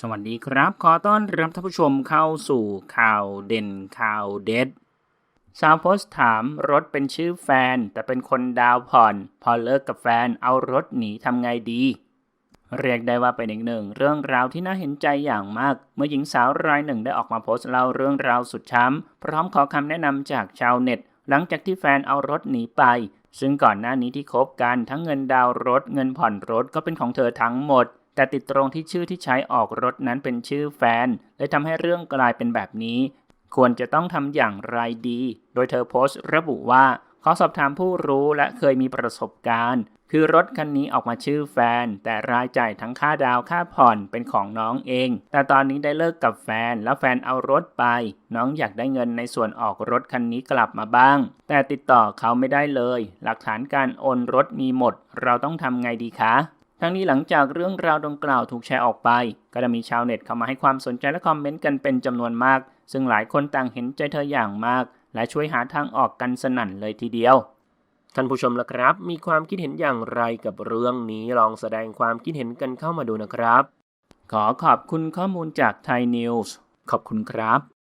สวัสดีครับ ขอต้อนรับท่านผู้ชมเข้าสู่ข่าวเด่นข่าวเด็ด สาวโพสถามรถเป็นชื่อแฟน แต่เป็นคนดาวผ่อน พอเลิกกับแฟนเอารถหนีทำไงดี เรียกได้ว่าเป็นอีกหนึ่ง เรื่องราวที่น่าเห็นใจอย่างมาก เมื่อหญิงสาวรายหนึ่งได้ออกมาโพสต์เล่าเรื่องราวสุดช้ำ พร้อมขอคำแนะนำจากชาวเน็ต หลังจากที่แฟนเอารถหนีไป ซึ่งก่อนหน้านี้ที่คบกันทั้งเงินดาวรถเงินผ่อนรถก็เป็นของเธอทั้งหมด แต่ติดตรงที่ชื่อที่ใช้ออกรถนั้นเป็นชื่อแฟนเลยทำให้เรื่องกลายเป็นแบบนี้ ควรจะต้องทำอย่างไรดี โดยเธอโพสต์ระบุว่า ขอสอบถามผู้รู้และเคยมีประสบการณ์ คือรถคันนี้ออกมาชื่อแฟน แต่รายจ่ายทั้งค่าดาวค่าผ่อนเป็นของน้องเอง แต่ตอนนี้ได้เลิกกับแฟน แล้วแฟนเอารถไป น้องอยากได้เงินในส่วนออกรถคันนี้กลับมาบ้าง แต่ติดต่อเขาไม่ได้เลย หลักฐานการโอนรถมีหมด เราต้องทำไงดีคะ ทั้งนี้หลังจากเรื่องราวดังกล่าวถูกแชร์ออกไป ก็ได้มีชาวเน็ตเข้ามาให้ความสนใจและคอมเมนต์กันเป็นจำนวนมาก ซึ่งหลายคนต่างเห็นใจเธออย่างมาก และช่วยหาทางออกกันสนั่นเลยทีเดียว ท่านผู้ชมละครับ มีความคิดเห็นอย่างไรกับเรื่องนี้ลองแสดงความคิดเห็นกันเข้ามาดูนะครับ ขอขอบคุณข้อมูลจากไทยนิวส์ขอบคุณครับ